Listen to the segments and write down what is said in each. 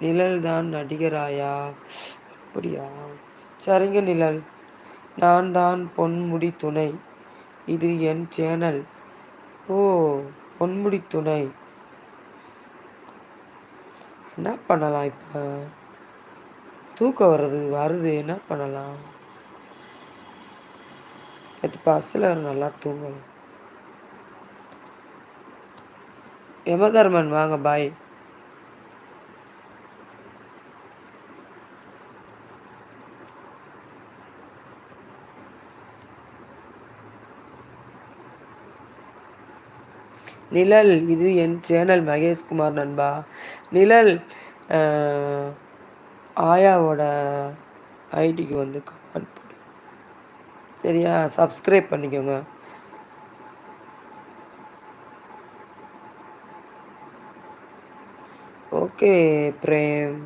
நிழல் தான் நடிகராயா? அப்படியா? சரிங்க நிழல். நான் தான் பொன்முடி துணை. இது என் சேனல். ஓ பொன்முடி துணை. என்ன பண்ணலாம் இப்போ? தூக்கம் வர்றது வருது. என்ன பண்ணலாம்? நேற்று பஸ்ஸில் நல்லா தூங்கலாம் யமதர்மன் வாங்க பாய் நிழல் இது என் சேனல் மகேஷ்குமார் நண்பா. நிழல் ஆயாவோட ஐடிக்கு வந்து கமெண்ட் போடு. சரியா? சப்ஸ்கிரைப் பண்ணிக்கோங்க. ஓகே பிரேம்.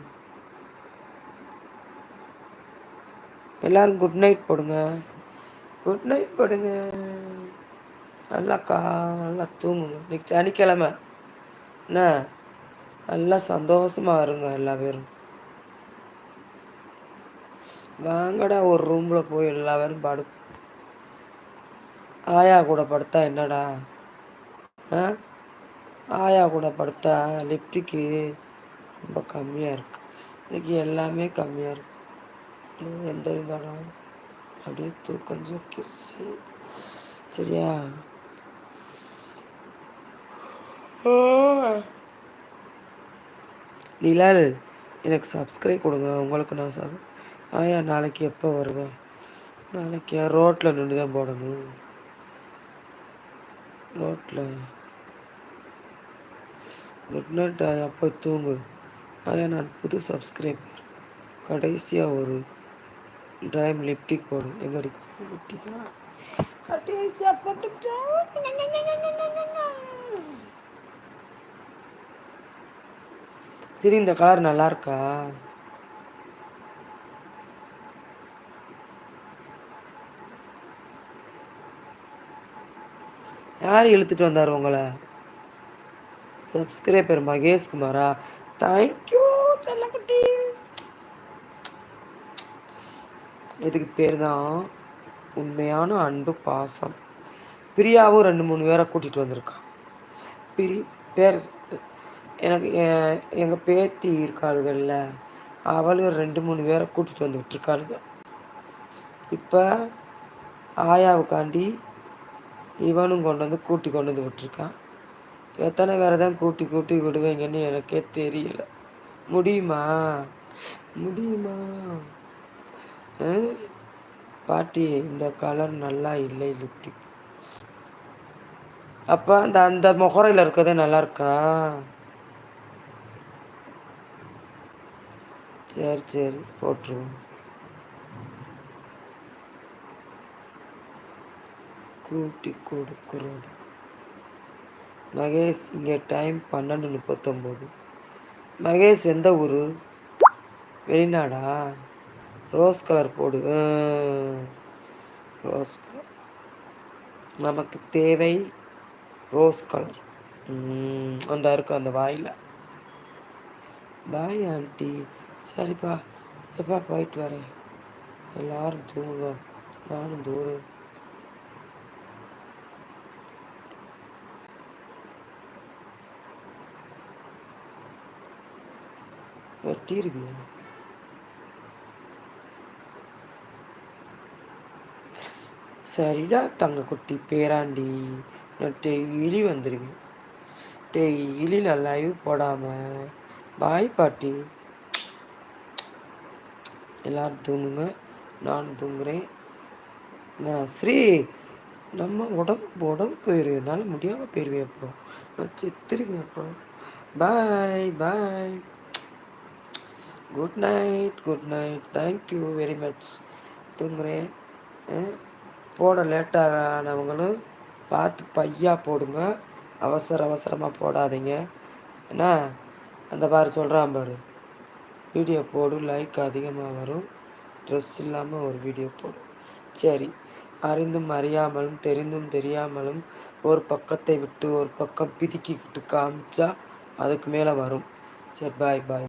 எல்லோரும் குட் நைட் போடுங்க. குட் நைட் போடுங்க. நல்லா கா நல்லா தூங்குங்க. இன்னைக்கு சனிக்கிழமை. என்ன? நல்லா சந்தோஷமாக இருங்க எல்லா பேரும். வாங்கடா ஒரு ரூமில் போய் எல்லா பேரும் படு ஆயா கூட படுத்தா என்னடா? ஆ? ஆயா கூட படுத்தா லிப்டிக்கு ரொம்ப கம்மியாக இருக்குது இன்றைக்கி எல்லாமே கம்மியாக இருக்குது எந்த இருந்தாலும் அப்படியே தூக்கம் கிஸ்ஸு சரியா? நிழல் எனக்கு சப்ஸ்கிரைப் கொடுங்க. உங்களுக்கு நான் சார் ஆயா நாளைக்கு எப்போ வருவேன்? நாளைக்கு ரோட்டில் நின்று தான் போடணும்? ரோட்டில் குட் நைட் ஆயா. அப்போ தூங்கு. ஆயா நான் புது சப்ஸ்கிரைபர் கடைசியாக ஒரு டைம் லிப்டிக் போடும் எங்கே அடிக்கும் லிப்டிக்கா கடைசியாக போட்டுக்கிட்டோம்? சரி இந்த கலர் நல்லா இருக்கா யார் இழுத்துட்டு வந்தார் உங்களை? சப்ஸ்கிரைபர் மகேஷ் குமாரா தேங்க்யூ செல்லக்குட்டி. இதுக்கு பேர் தான் உண்மையான அன்பு பாசம். பிரியாவும் ரெண்டு மூணு பேரை கூட்டிகிட்டு வந்திருக்கான் பிரி பேர் எனக்கு எங்கள் பேத்தி இருக்காளுகள்ல அவளுங்க ரெண்டு மூணு பேரை கூட்டிகிட்டு வந்து விட்டுருக்காளுங்க இப்போ ஆயாவுக்காண்டி இவனும் கொண்டு வந்து கூட்டி கொண்டு வந்து விட்டுருக்கான். எத்தனை பேரை தான் கூட்டி கூட்டி விடுவீங்கன்னு எனக்கே தெரியல. முடியுமா? முடியுமா? பாட்டி இந்த கலர் நல்லா இல்லை லிப்டிக். அப்போ அந்த அந்த முகரையில் இருக்கிறதே நல்லா இருக்கா? சரி சரி போட்டுருவோம். கூட்டி கொடுக்குறது. மகேஷ் இங்கே டைம் பன்னெண்டு முப்பத்தொம்போது. மகேஷ் எந்த ஊர்? வெளிநாடா? ரோஸ் கலர் போடு ரோஸ் கலர் நமக்கு தேவை ரோஸ் கலர் அந்த இருக்கும் அந்த வாயில். பாய் ஆண்டி சரிப்பா எப்பா போயிட்டு வரேன். எல்லாரும் தூங்குங்க. நானும் தூரம் வெட்டிருவியா சரிடா தங்க குட்டி பேராண்டி. நான் டெய்லி வந்துடுவேன் டெய்லி லைவ் போடாமல் பாய் பாட்டி. எல்லோரும் தூங்குங்க. நான் தூங்குகிறேன் நான் ஸ்ரீ நம்ம உடம்பு உடம்பு போயிடுவேன் என்னால் முடியாமல் போயிடுவேன் அப்புறம் நான் செத்துருவேன் அப்புறம் bye bye good night good night thank you very much தூங்குறேன். போட லேட்டானவங்களும் பார்த்து பையா போடுங்க. அவசர அவசரமாக போடாதீங்க. என்ன? அந்த பாரு சொல்கிறான் பாரு. வீடியோ போடும் லைக் அதிகமாக வரும். ட்ரெஸ் இல்லாமல் ஒரு வீடியோ போடும் சரி அறிந்தும் அறியாமலும் தெரிந்தும் தெரியாமலும் ஒரு பக்கத்தை விட்டு ஒரு பக்கம் பிதுக்கிக்கிட்டு காமிச்சா அதுக்கு மேலே வரும். சரி பாய் பாய்